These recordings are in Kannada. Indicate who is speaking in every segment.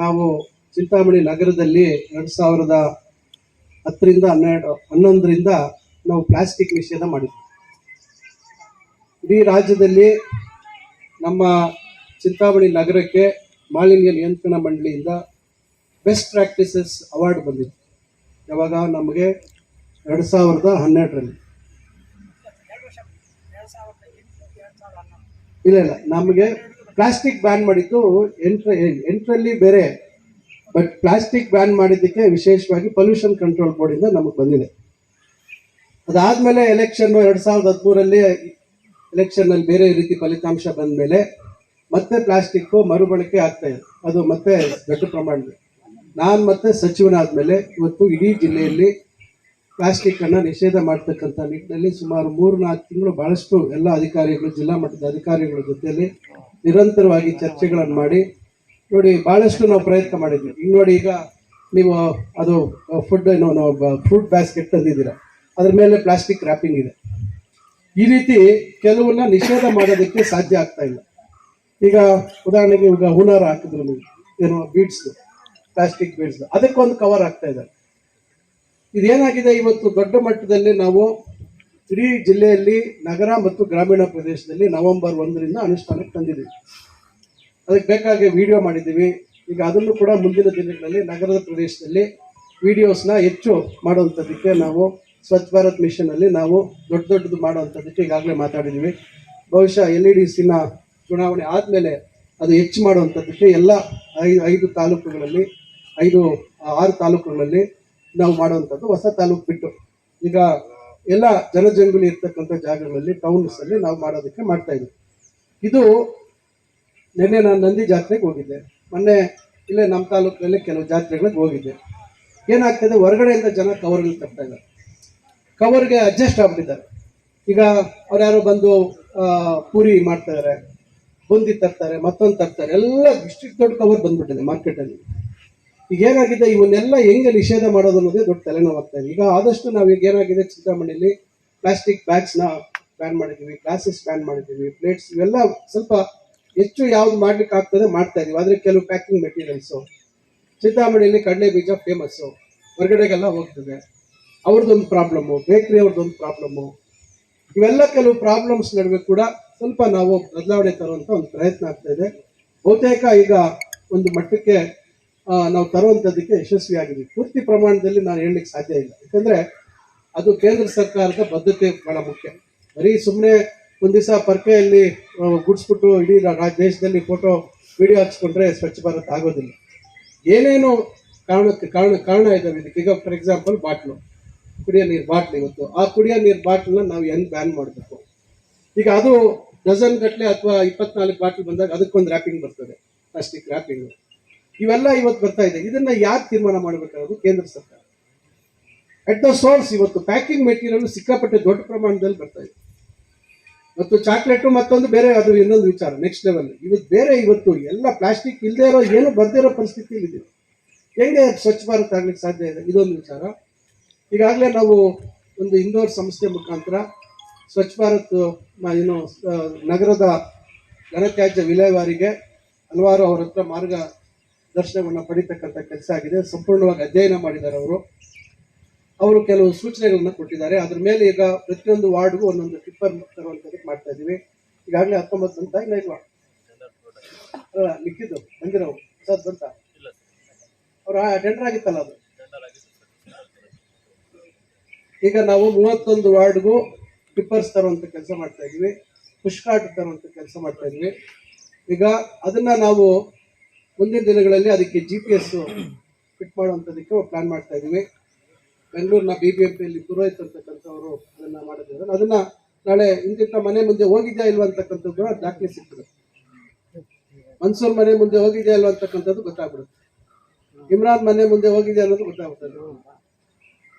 Speaker 1: ನಾವು ಚಿಂತಾಮಣಿ ನಗರದಲ್ಲಿ ಎರಡು ಸಾವಿರದ ಹತ್ತರಿಂದ ಹನ್ನೆರಡು ಹನ್ನೊಂದರಿಂದ ನಾವು ಪ್ಲಾಸ್ಟಿಕ್ ನಿಷೇಧ ಮಾಡಿದ್ವಿ. ಇಡೀ ರಾಜ್ಯದಲ್ಲಿ ನಮ್ಮ ಚಿಂತಾಮಣಿ ನಗರಕ್ಕೆ ಮಾಲಿನ್ಯ ನಿಯಂತ್ರಣ ಮಂಡಳಿಯಿಂದ ಬೆಸ್ಟ್ ಪ್ರಾಕ್ಟೀಸಸ್ ಅವಾರ್ಡ್ ಬಂದಿತ್ತು. ಯಾವಾಗ? ನಮಗೆ ಎರಡು ಸಾವಿರದ ಹನ್ನೆರಡರಲ್ಲಿ. ಇಲ್ಲ ಇಲ್ಲ ನಮಗೆ ಪ್ಲಾಸ್ಟಿಕ್ ಬ್ಯಾನ್ ಮಾಡಿದ್ದು ಎಂಟ್ರ, ಎಂಟ್ರಲ್ಲಿ ಬೇರೆ, ಬಟ್ ಪ್ಲಾಸ್ಟಿಕ್ ಬ್ಯಾನ್ ಮಾಡಿದ್ದಕ್ಕೆ ವಿಶೇಷವಾಗಿ ಪೊಲ್ಯೂಷನ್ ಕಂಟ್ರೋಲ್ ಬೋರ್ಡಿಂದ ನಮಗೆ ಬಂದಿದೆ. ಅದಾದಮೇಲೆ ಎಲೆಕ್ಷನ್ ಎರಡು ಸಾವಿರದ ಹದಿಮೂರಲ್ಲಿ ಎಲೆಕ್ಷನ್ನಲ್ಲಿ ಬೇರೆ ರೀತಿ ಫಲಿತಾಂಶ ಬಂದ ಮೇಲೆ ಮತ್ತೆ ಪ್ಲಾಸ್ಟಿಕ್ಕು ಮರುಬಳಕೆ ಆಗ್ತಾ ಇದೆ. ಅದು ಮತ್ತೆ ದೊಡ್ಡ ಪ್ರಮಾಣದಲ್ಲಿ. ನಾನು ಮತ್ತೆ ಸಚಿವನಾದ್ಮೇಲೆ ಇವತ್ತು ಇಡೀ ಜಿಲ್ಲೆಯಲ್ಲಿ ಪ್ಲಾಸ್ಟಿಕ್ ಅನ್ನ ನಿಷೇಧ ಮಾಡ್ತಕ್ಕಂಥ ನಿಟ್ಟಿನಲ್ಲಿ ಸುಮಾರು ಮೂರು ನಾಲ್ಕು ತಿಂಗಳು ಬಹಳಷ್ಟು ಎಲ್ಲ ಅಧಿಕಾರಿಗಳು, ಜಿಲ್ಲಾ ಮಟ್ಟದ ಅಧಿಕಾರಿಗಳ ಜೊತೆಯಲ್ಲಿ ನಿರಂತರವಾಗಿ ಚರ್ಚೆಗಳನ್ನು ಮಾಡಿ, ನೋಡಿ ಬಹಳಷ್ಟು ನಾವು ಪ್ರಯತ್ನ ಮಾಡಿದ್ವಿ. ಈಗ ನೋಡಿ, ಈಗ ನೀವು ಅದು ಫುಡ್ ಏನೋ ನಾವು ಫ್ರೂಟ್ ಬ್ಯಾಸ್ಕೆಟ್ ತಂದಿದ್ದೀರಾ, ಅದ್ರ ಮೇಲೆ ಪ್ಲಾಸ್ಟಿಕ್ ರ್ಯಾಪಿಂಗ್ ಇದೆ. ಈ ರೀತಿ ಕೆಲವನ್ನ ನಿಷೇಧ ಮಾಡೋದಕ್ಕೆ ಸಾಧ್ಯ ಆಗ್ತಾ ಇಲ್ಲ. ಈಗ ಉದಾಹರಣೆಗೆ ಈಗ ಹುನಾರ ಹಾಕಿದ್ರು ನೀವು, ಏನೋ ಬೀಡ್ಸ್ ಪ್ಲಾಸ್ಟಿಕ್ ಬೀಡ್ಸ್ ಅದಕ್ಕೊಂದು ಕವರ್ ಆಗ್ತಾ ಇದೆ. ಇದೇನಾಗಿದೆ? ಇವತ್ತು ದೊಡ್ಡ ಮಟ್ಟದಲ್ಲಿ ನಾವು ಇಡೀ ಜಿಲ್ಲೆಯಲ್ಲಿ ನಗರ ಮತ್ತು ಗ್ರಾಮೀಣ ಪ್ರದೇಶದಲ್ಲಿ ನವೆಂಬರ್ ಒಂದರಿಂದ ಅನುಷ್ಠಾನಕ್ಕೆ ತಂದಿದ್ದೀವಿ. ಅದಕ್ಕೆ ಬೇಕಾಗಿ ವಿಡಿಯೋ ಮಾಡಿದ್ದೀವಿ. ಈಗ ಅದನ್ನು ಕೂಡ ಮುಂದಿನ ದಿನಗಳಲ್ಲಿ ನಗರದ ಪ್ರದೇಶದಲ್ಲಿ ವಿಡಿಯೋಸ್ನ ಹೆಚ್ಚು ಮಾಡುವಂಥದ್ದಕ್ಕೆ ನಾವು ಸ್ವಚ್ಛ ಭಾರತ್ ಮಿಷನಲ್ಲಿ ನಾವು ದೊಡ್ಡ ದೊಡ್ಡದು ಮಾಡುವಂಥದ್ದಕ್ಕೆ ಈಗಾಗಲೇ ಮಾತಾಡಿದ್ದೀವಿ. ಬಹುಶಃ ಎಲ್ ಇ ಡಿ ಸಿನ ಚುನಾವಣೆ ಆದಮೇಲೆ ಅದು ಹೆಚ್ಚು ಮಾಡುವಂಥದ್ದಕ್ಕೆ ಎಲ್ಲ ಐದು ಐದು ತಾಲೂಕುಗಳಲ್ಲಿ, ಐದು, ಆರು ತಾಲೂಕುಗಳಲ್ಲಿ ನಾವು ಮಾಡುವಂಥದ್ದು ಹೊಸ ತಾಲೂಕು ಬಿಟ್ಟು ಈಗ ಎಲ್ಲ ಜನಜಂಗುಲಿ ಇರ್ತಕ್ಕಂಥ ಜಾಗಗಳಲ್ಲಿ ಟೌನ್ಸಲ್ಲಿ ನಾವು ಮಾಡೋದಕ್ಕೆ ಮಾಡ್ತಾ ಇದ್ದೀವಿ. ಇದು ನಿನ್ನೆ ನಾನು ನಂದಿ ಜಾತ್ರೆಗೆ ಹೋಗಿದ್ದೆ. ಮೊನ್ನೆ ಇಲ್ಲೇ ನಮ್ಮ ತಾಲೂಕಿನಲ್ಲಿ ಕೆಲವು ಜಾತ್ರೆಗಳಿಗೆ ಹೋಗಿದ್ದೆ. ಏನಾಗ್ತದೆ, ಹೊರಗಡೆಯಿಂದ ಜನ ಕವರ್ಗಳು ತರ್ತಾ ಇದ್ದಾರೆ. ಕವರ್ಗೆ ಅಡ್ಜಸ್ಟ್ ಆಗ್ಬಿಟ್ಟಿದ್ದಾರೆ. ಈಗ ಅವ್ರು ಯಾರೋ ಬಂದು ಪೂರಿ ಮಾಡ್ತಾ ಇದ್ದಾರೆ, ಬುಂದಿ ತರ್ತಾರೆ, ಮತ್ತೊಂದು ತರ್ತಾರೆ, ಎಲ್ಲ ಇಷ್ಟು ದೊಡ್ಡ ಕವರ್ ಬಂದ್ಬಿಟ್ಟಿದೆ ಮಾರ್ಕೆಟಲ್ಲಿ ಈಗ ಏನಾಗಿದೆ? ಇವನ್ನೆಲ್ಲ ಹೆಂಗೆ ನಿಷೇಧ ಮಾಡೋದು ಅನ್ನೋದೇ ದೊಡ್ಡ ತಲೆನೋವಾಗ್ತಾ ಇದೆ. ಈಗ ಆದಷ್ಟು ನಾವು ಈಗ ಏನಾಗಿದೆ? ಚಿಂತಾಮಣಿಯಲ್ಲಿ ಪ್ಲಾಸ್ಟಿಕ್ ಬ್ಯಾಗ್ಸ್ನ ಬ್ಯಾನ್ ಮಾಡಿದ್ದೀವಿ ಗ್ಲಾಸಸ್ ಬ್ಯಾನ್ ಮಾಡಿದ್ದೀವಿ ಪ್ಲೇಟ್ಸ್ ಇವೆಲ್ಲ ಸ್ವಲ್ಪ ಹೆಚ್ಚು ಯಾವ್ದು ಮಾಡ್ಲಿಕ್ಕೆ ಆಗ್ತದೆ ಮಾಡ್ತಾ ಇದೀವಿ. ಆದ್ರೆ ಕೆಲವು ಪ್ಯಾಕಿಂಗ್ ಮೆಟೀರಿಯಲ್ಸು ಚಿಂತಾಮಣಿಯಲ್ಲಿ ಕಡಲೆ ಬೀಜ ಫೇಮಸ್ಸು ಹೊರಗಡೆಗೆಲ್ಲ ಹೋಗ್ತದೆ. ಅವ್ರದ್ದೊಂದು ಪ್ರಾಬ್ಲಮ್ಮು ಬೇಕ್ರಿ ಅವ್ರದ್ದೊಂದು ಪ್ರಾಬ್ಲಮ್ಮು ಇವೆಲ್ಲ ಕೆಲವು ಪ್ರಾಬ್ಲಮ್ಸ್ ನಡುವೆ ಕೂಡ ಸ್ವಲ್ಪ ನಾವು ಬದಲಾವಣೆ ತರುವಂತ ಒಂದು ಪ್ರಯತ್ನ ಆಗ್ತಾ ಇದೆ. ಬಹುತೇಕ ಈಗ ಒಂದು ಮಟ್ಟಕ್ಕೆ ನಾವು ತರುವಂಥದ್ದಕ್ಕೆ ಯಶಸ್ವಿಯಾಗಿದೆ ಪೂರ್ತಿ ಪ್ರಮಾಣದಲ್ಲಿ ನಾನು ಹೇಳಲಿಕ್ಕೆ ಸಾಧ್ಯ ಇಲ್ಲ. ಯಾಕಂದರೆ ಅದು ಕೇಂದ್ರ ಸರ್ಕಾರದ ಬದ್ಧತೆ ಬಹಳ ಮುಖ್ಯ. ಬರೀ ಸುಮ್ಮನೆ ಒಂದು ದಿವಸ ಪರ್ಕೆಯಲ್ಲಿ ಗುಡಿಸ್ಬಿಟ್ಟು ಇಡೀ ದೇಶದಲ್ಲಿ ಫೋಟೋ ವಿಡಿಯೋ ಹಾಕ್ಸ್ಕೊಂಡ್ರೆ ಸ್ವಚ್ಛ ಭಾರತ್ ಆಗೋದಿಲ್ಲ. ಏನೇನು ಕಾರಣಕ್ಕೆ, ಕಾರಣ ಕಾರಣ ಇದ್ದಾವೆ ಇದಕ್ಕೆ ಈಗ ಫಾರ್ ಎಕ್ಸಾಂಪಲ್ ಬಾಟ್ಲು. ಕುಡಿಯೋ ನೀರು ಬಾಟ್ಲು ಇವತ್ತು. ಆ ಕುಡಿಯೋ ನೀರು ಬಾಟ್ಲನ್ನ ನಾವು ಹೆಂಗ್ ಬ್ಯಾನ್ ಮಾಡಬೇಕು? ಈಗ ಅದು ಡಜನ್ ಗಟ್ಟಲೆ ಅಥವಾ ಇಪ್ಪತ್ನಾಲ್ಕು ಬಾಟ್ಲು ಬಂದಾಗ ಅದಕ್ಕೊಂದು ರ್ಯಾಪಿಂಗ್ ಬರ್ತದೆ. ಪ್ಲಾಸ್ಟಿಕ್ ರ್ಯಾಪಿಂಗ್ ಇವೆಲ್ಲ ಇವತ್ತು ಬರ್ತಾ ಇದೆ. ಇದನ್ನ ಯಾರು ತೀರ್ಮಾನ ಮಾಡಬೇಕಾಗೋದು? ಕೇಂದ್ರ ಸರ್ಕಾರ. ಅಟ್ ದ ಸೋರ್ಸ್ ಇವತ್ತು ಪ್ಯಾಕಿಂಗ್ ಮೆಟೀರಿಯಲ್ ಸಿಕ್ಕಾಪಟ್ಟೆ ದೊಡ್ಡ ಪ್ರಮಾಣದಲ್ಲಿ ಬರ್ತಾ ಇದೆ. ಮತ್ತು ಚಾಕ್ಲೇಟು ಮತ್ತೊಂದು ಬೇರೆ, ಅದು ಇನ್ನೊಂದು ವಿಚಾರ ನೆಕ್ಸ್ಟ್ ಲೆವೆಲ್ ಇವತ್ತು ಬೇರೆ ಇವತ್ತು ಎಲ್ಲ ಪ್ಲಾಸ್ಟಿಕ್ ಇಲ್ಲದೆ ಇರೋ, ಏನು ಬರ್ದೇ ಇರೋ ಪರಿಸ್ಥಿತಿಯಲ್ಲಿ ಇದೆ ಹೆಂಗೆ ಸ್ವಚ್ಛ ಭಾರತ್ ಆಗ್ಲಿಕ್ಕೆ ಸಾಧ್ಯ ಇದೆ? ಇದೊಂದು ವಿಚಾರ. ಈಗಾಗಲೇ ನಾವು ಒಂದು ಇಂದೋರ್ ಸಂಸ್ಥೆ ಮುಖಾಂತರ ಸ್ವಚ್ಛ ಭಾರತ್ ಏನು ನಗರದ ಘನತ್ಯಾಜ್ಯ ವಿಲೇವಾರಿಗೆ ಹಲವಾರು ಅವರ ಹತ್ರ ಮಾರ್ಗದರ್ಶನವನ್ನು ಪಡಿತಕ್ಕಂಥ ಕೆಲಸ ಆಗಿದೆ. ಸಂಪೂರ್ಣವಾಗಿ ಅಧ್ಯಯನ ಮಾಡಿದ್ದಾರೆ ಅವರು. ಅವರು ಕೆಲವು ಸೂಚನೆಗಳನ್ನು ಕೊಟ್ಟಿದ್ದಾರೆ. ಅದ್ರ ಮೇಲೆ ಈಗ ಪ್ರತಿಯೊಂದು ವಾರ್ಡ್ಗೂ ಒಂದೊಂದು ಟಿಪ್ಪರ್ ತರುವಂಥದ್ದು ಮಾಡ್ತಾ ಇದ್ದೀವಿ. ಈಗಾಗಲೇ ಹತ್ತೊಂಬತ್ತು ಅಂತ ಇಲ್ಲ ಇಲ್ವಾ? ಅಲ್ಲ ಬಂದಿರೋ ಬಂದಿರೋವು ಅಂತ ಬಂತ? ಅವ್ರ ಟೆಂಡರ್ ಆಗಿತ್ತಲ್ಲ ಅದು? ಈಗ ನಾವು ಮೂವತ್ತೊಂದು ವಾರ್ಡ್ಗೂ ಟಿಪ್ಪರ್ಸ್ ತರುವಂಥ ಕೆಲಸ ಮಾಡ್ತಾ ಇದ್ದೀವಿ. ಪುಷ್ಕಾಟ್ ತರುವಂಥ ಕೆಲಸ ಮಾಡ್ತಾ ಇದ್ದೀವಿ. ಈಗ ಅದನ್ನ ನಾವು ಮುಂದಿನ ದಿನಗಳಲ್ಲಿ ಅದಕ್ಕೆ ಜಿ ಪಿ ಎಸ್ ಫಿಟ್ ಮಾಡುವಂಥದಕ್ಕೆ ಪ್ಲಾನ್ ಮಾಡ್ತಾ ಇದ್ದೀವಿ. ಬೆಂಗಳೂರಿನ ಬಿ ಬಿ ಎಂ ಪಿಯಲ್ಲಿ ಪುರೋಹಿತ್ ಅಂತಕ್ಕಂಥವ್ರು ಅದನ್ನು ಮಾಡಿದ್ದಾರೆ. ಅದನ್ನ ನಾಳೆ ಇಂತಿಂತ ಮನೆ ಮುಂದೆ ಹೋಗಿದ್ಯಾ ಇಲ್ವಾ ಅಂತಕ್ಕಂಥದ್ದು ದಾಖಲೆ ಸಿಗ್ತದೆ. ಮನ್ಸೂರ್ ಮನೆ ಮುಂದೆ ಹೋಗಿದ್ಯಾ ಇಲ್ವಾ ಅಂತಕ್ಕಂಥದ್ದು ಗೊತ್ತಾಗ್ಬಿಡುತ್ತೆ. ಇಮ್ರಾನ್ ಮನೆ ಮುಂದೆ ಹೋಗಿದ್ಯಾ ಅನ್ನೋದು ಗೊತ್ತಾಗ್ಬಿಡ್ತದೆ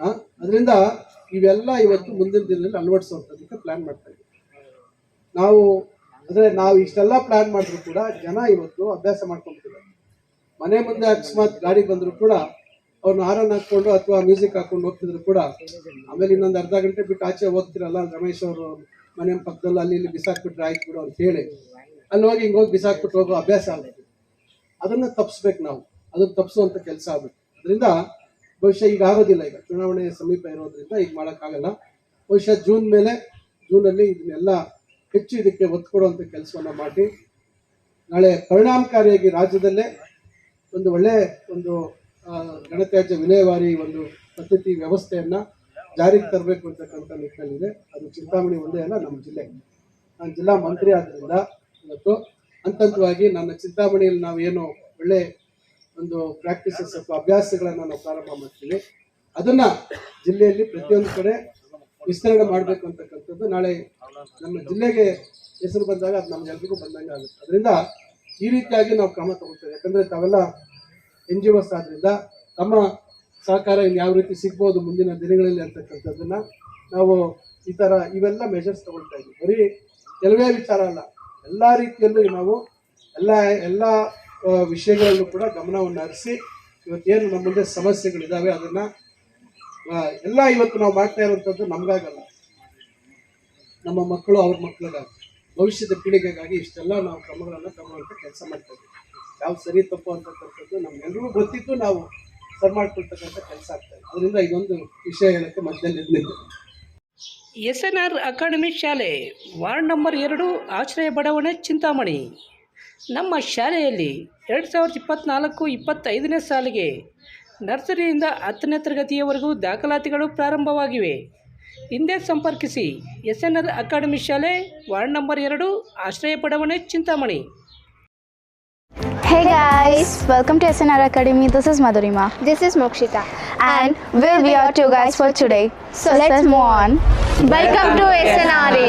Speaker 1: ಆ? ಅದರಿಂದ ಇವೆಲ್ಲ ಇವತ್ತು ಮುಂದಿನ ದಿನದಲ್ಲಿ ಅಳವಡಿಸುವಂಥದ್ದಕ್ಕೆ ಪ್ಲಾನ್ ಮಾಡ್ತಾ ಇದ್ದೀವಿ. ನಾವು ಅಂದ್ರೆ ನಾವು ಇಷ್ಟೆಲ್ಲ ಪ್ಲಾನ್ ಮಾಡಿದ್ರು ಕೂಡ ಜನ ಇವತ್ತು ಅಭ್ಯಾಸ ಮಾಡ್ಕೊಂಡ್ಬಿಟ್ಟಿದ್ದಾರೆ. ಮನೆ ಮುಂದೆ ಅಕಸ್ಮಾತ್ ಗಾಡಿ ಬಂದ್ರು ಕೂಡ ಅವ್ರನ್ನ ಹಾರನ್ ಹಾಕೊಂಡು ಅಥವಾ ಮ್ಯೂಸಿಕ್ ಹಾಕೊಂಡು ಹೋಗ್ತಿದ್ರು ಕೂಡ ಆಮೇಲೆ ಇನ್ನೊಂದು ಅರ್ಧ ಗಂಟೆ ಬಿಟ್ಟು ಆಚೆ ಹೋಗ್ತಿರಲ್ಲ ರಮೇಶ್ ಅವರು ಮನೆ ಪಕ್ಕದಲ್ಲಿ ಅಲ್ಲಿ ಇಲ್ಲಿ ಬಿಸಾಕ್ಬಿಟ್ರೆ ಆಯ್ತು ಬಿಡು ಅಂತ ಹೇಳಿ ಅಲ್ಲಿ ಹೋಗಿ ಹಿಂಗೆ ಹೋಗಿ ಬಿಸಾಕ್ಬಿಟ್ಟು ಹೋಗೋ ಅಭ್ಯಾಸ ಆಗುತ್ತೆ ಅದನ್ನ ತಪ್ಪಿಸ್ಬೇಕು ನಾವು. ಅದನ್ನು ತಪ್ಪಿಸುವಂತ ಕೆಲಸ ಆಗಬೇಕು ಅದರಿಂದ ಬಹುಶಃ ಈಗ ಆಗೋದಿಲ್ಲ ಈಗ. ಚುನಾವಣೆ ಸಮೀಪ ಇರೋದ್ರಿಂದ ಈಗ ಮಾಡೋಕ್ಕಾಗಲ್ಲ. ಬಹುಶಃ ಜೂನ್ ಮೇಲೆ, ಜೂನಲ್ಲಿ ಇದನ್ನೆಲ್ಲ ಹೆಚ್ಚು ಇದಕ್ಕೆ ಒತ್ತು ಕೊಡುವಂಥ ಕೆಲಸವನ್ನು ಮಾಡಿ, ನಾಳೆ ಪರಿಣಾಮಕಾರಿಯಾಗಿ ರಾಜ್ಯದಲ್ಲೇ ಒಂದು ಒಳ್ಳೆ ಒಂದು ಗಣತ್ಯಾಜ್ಯ ವಿಲೇವಾರಿ ಒಂದು ಪದ್ಧತಿ ವ್ಯವಸ್ಥೆಯನ್ನು ಜಾರಿಗೆ ತರಬೇಕು ಅಂತಕ್ಕಂಥ ನಿಟ್ಟಿನಲ್ಲಿದೆ. ಅದು ಚಿಂತಾಮಣಿ ಒಂದೇ ಅಲ್ಲ, ನಮ್ಮ ಜಿಲ್ಲೆ. ನಾನು ಜಿಲ್ಲಾ ಮಂತ್ರಿ ಆದ್ದರಿಂದ ಇವತ್ತು ಅಂತಂತವಾಗಿ ನನ್ನ ಚಿಂತಾಮಣಿಯಲ್ಲಿ ನಾವು ಏನು ಒಳ್ಳೆ ಒಂದು ಪ್ರಾಕ್ಟೀಸಸ್ ಅಥವಾ ಅಭ್ಯಾಸಗಳನ್ನು ನಾವು ಪ್ರಾರಂಭ ಮಾಡ್ತೀವಿ. ಅದನ್ನು ಜಿಲ್ಲೆಯಲ್ಲಿ ಪ್ರತಿಯೊಂದು ಕಡೆ ವಿಸ್ತರಣೆ ಮಾಡಬೇಕು ಅಂತಕ್ಕಂಥದ್ದು ನಾಳೆ ನಮ್ಮ ಜಿಲ್ಲೆಗೆ ಹೆಸರು ಬಂದಾಗ ಅದು ನಮ್ಗೆಲ್ರಿಗೂ ಬಂದಂಗೆ ಆಗುತ್ತೆ. ಅದರಿಂದ ಈ ರೀತಿಯಾಗಿ ನಾವು ಕ್ರಮ ತಗೊಳ್ತೇವೆ. ಯಾಕಂದ್ರೆ ತಾವೆಲ್ಲ ಎನ್ ಜಿ ಒಸ್ ಆದ್ರಿಂದ ತಮ್ಮ ಸಹಕಾರ ಇಲ್ಲಿ ಯಾವ ರೀತಿ ಸಿಗ್ಬೋದು ಮುಂದಿನ ದಿನಗಳಲ್ಲಿ ಅಂತಕ್ಕಂಥದ್ದನ್ನು ನಾವು ಈ ಥರ ಇವೆಲ್ಲ ಮೆಷರ್ಸ್ ತಗೊಳ್ತಾ ಇದ್ದೀವಿ. ಬರೀ ಕೆಲವೇ ವಿಚಾರ ಅಲ್ಲ, ಎಲ್ಲ ರೀತಿಯಲ್ಲೂ ನಾವು ಎಲ್ಲ ಎಲ್ಲ ವಿಷಯಗಳಲ್ಲೂ ಕೂಡ ಗಮನವನ್ನು ಹರಿಸಿ ಇವತ್ತೇನು ನಮ್ಮ ಮುಂದೆ ಸಮಸ್ಯೆಗಳಿದ್ದಾವೆ ಅದನ್ನ ಎಲ್ಲ ಇವತ್ತು ನಾವು ಮಾಡ್ತಾ ಇರುವಂಥದ್ದು ನಮಗಾಗಲ್ಲ. ನಮ್ಮ ಮಕ್ಕಳು ಅವ್ರ ಮಕ್ಕಳಿಗಾಗಿ ಭವಿಷ್ಯದ ಪೀಳಿಗೆಗಾಗಿ ಇಷ್ಟೆಲ್ಲ ನಾವು ಕ್ರಮಗಳನ್ನು ತಗೊಳ್ಳುವಂಥ ಕೆಲಸ ಮಾಡ್ತಾ ಇದ್ದೀವಿ. ಯಾವ್ದು ಸರಿ ತಪ್ಪು ಅಂತಕ್ಕಂಥದ್ದು ನಮ್ಗೆಲ್ರಿಗೂ ಗೊತ್ತಿದ್ದು ನಾವು ಸರಿ ಮಾಡ್ಕೊಳ್ತಕ್ಕಂಥ ಕೆಲಸ ಆಗ್ತಾ ಇದೆ. ಅದರಿಂದ ಇದೊಂದು ವಿಷಯ ಹೇಳಕ್ಕೆ ಮಧ್ಯದಲ್ಲಿ ಇರಲಿಲ್ಲ
Speaker 2: ಎಸ್ ಎನ್ ಆರ್ ಅಕಾಡೆಮಿ ಶಾಲೆ, ವಾರ್ಡ್ ನಂಬರ್ ಎರಡು, ಆಶ್ರಯ ಬಡಾವಣೆ, ಚಿಂತಾಮಣಿ. ನಮ್ಮ ಶಾಲೆಯಲ್ಲಿ ಎರಡು ಸಾವಿರದ ಇಪ್ಪತ್ತ್ನಾಲ್ಕು ಇಪ್ಪತ್ತೈದನೇ ಸಾಲಿಗೆ ನರ್ಸರಿಯಿಂದ ಹತ್ತನೇ ತರಗತಿಯವರೆಗೂ ದಾಖಲಾತಿಗಳು ಪ್ರಾರಂಭವಾಗಿವೆ ಹಿಂದೆ ಸಂಪರ್ಕಿಸಿ ಎಸ್ ಎನ್ ಆರ್ ಅಕಾಡೆಮಿ ಶಾಲೆ ವಾರ್ಡ್ ನಂಬರ್ ಎರಡು ಆಶ್ರಯ ಪಡವಣೆ Chintamani
Speaker 3: Hey guys, welcome to SNR Academy. This is Madhurima.
Speaker 4: This is Mokshita.
Speaker 3: And we'll be your two guys for today. So let's move on.
Speaker 4: Welcome to SNRA.